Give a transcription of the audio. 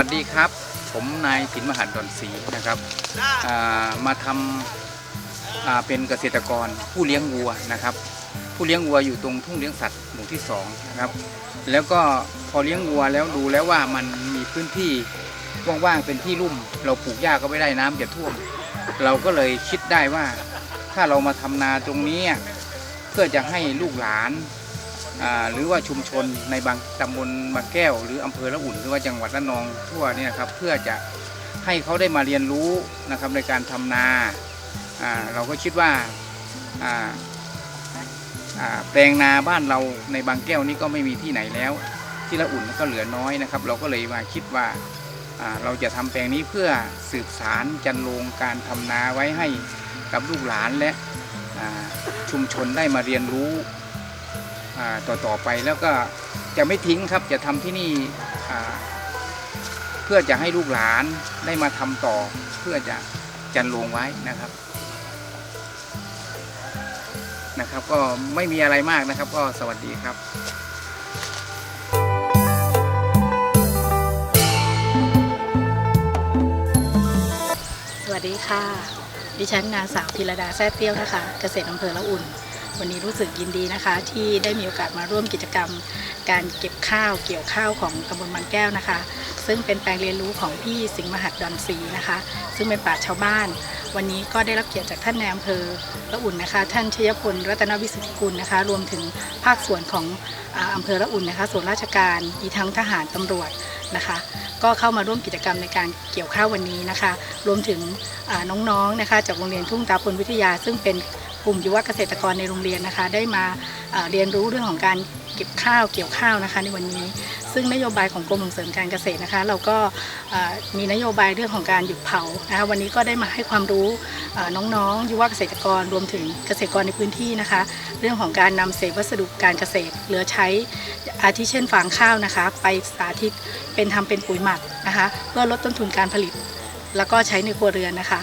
สวัสดีครับ ผมนายสินมหันดอนศรีนะครับามาทำาเป็นเกษตรกรผู้เลี้ยงวัวนะครับ ผู้เลี้ยงวัวอยู่ตรงทุ่งเลี้ยงสัตว์หมู่ที่สองนะครับแล้วก็พอเลี้ยงวัวแล้วดูแล้วว่ามันมีพื้นที่ว่างๆเป็นที่ลุ่ม เราปลูกหญ้าก็ไม่ได้น้ำจะท่วม เราก็เลยคิดได้ว่าถ้าเรามาทำนาตรงนี้เพื่อจะให้ลูกหลาน หรือว่าชุมชนในบางตำบลบางแก้ว หรืออำเภอละอุ่น หรือว่าจังหวัดระนองทั่วเนี่ยครับเพื่อจะให้เขาได้มาเรียนรู้นะครับในการทำนาอ่าเราก็คิดว่าแปลงนาบ้านเราในบางแก้วนี้ก็ไม่มีที่ไหนแล้ว ที่ละอุ่นก็เหลือน้อยนะครับ เราก็เลยมาคิดว่าเราจะทำแปลงนี้เพื่อสืบสารจันโรงการทำนาไว้ให้กับลูกหลานและชุมชนได้มาเรียนรู้ ต่อต่อไปแล้วก็จะไม่ทิ้งครับจะทำที่นี่เพื่อจะให้ลูกหลานได้มาทำต่อเพื่อจะจันลงไว้นะครับนะครับ ก็ไม่มีอะไรมากนะครับ ก็สวัสดีครับสวัสดีค่ะ ดิฉันนางสาวธีรดาแซ่เตี้ยวนะคะ เกษตรอำเภอละอุ่น วันนี้รู้สึกยินดีนะคะ ที่ได้มีโอกาสมาร่วมกิจกรรม การเก็บข้าวเกี่ยวข้าวของตำบลบางแก้วนะคะ ซึ่งเป็นแปลงเรียนรู้ของพี่สิงห์มหัดดอนศรีนะคะ ซึ่งเป็นป่าชาวบ้าน วันนี้ก็ได้รับเกียรติจากท่านนายอำเภอละอุ่นนะคะ ท่านชยพลรัตนวิสุทธิกุลนะคะ รวมถึงภาคส่วนของอำเภอละอุ่นนะคะ ส่วนราชการอีทั้งทหารตำรวจนะคะก็เข้ามาร่วมกิจกรรมในการเกี่ยวข้าววันนี้นะคะ รวมถึงน้องๆนะคะ จากโรงเรียนทุ่งตาพลวิทยาซึ่งเป็น กลุ่มยุวเกษตรกรในโรงเรียนนะคะ ได้มาเรียนรู้เรื่องของการเก็บข้าวเกี่ยวข้าวนะคะ ในวันนี้ ซึ่งนโยบายของกรมส่งเสริมการเกษตรนะคะ เราก็มีนโยบายเรื่องของการหยุดเผานะคะวันนี้ก็ได้มาให้ความรู้อ่าน้องๆ ยุวเกษตรกรรวมถึงเกษตรกรในพื้นที่นะคะ เรื่องของการนำเศษวัสดุการเกษตรเหลือใช้อาทิเช่นฟางข้าวนะคะ ไปสาธิตเป็นทำเป็นปุ๋ยหมักนะคะ เพื่อลดต้นทุนการผลิต แล้วก็ใช้ในครัวเรือนนะคะ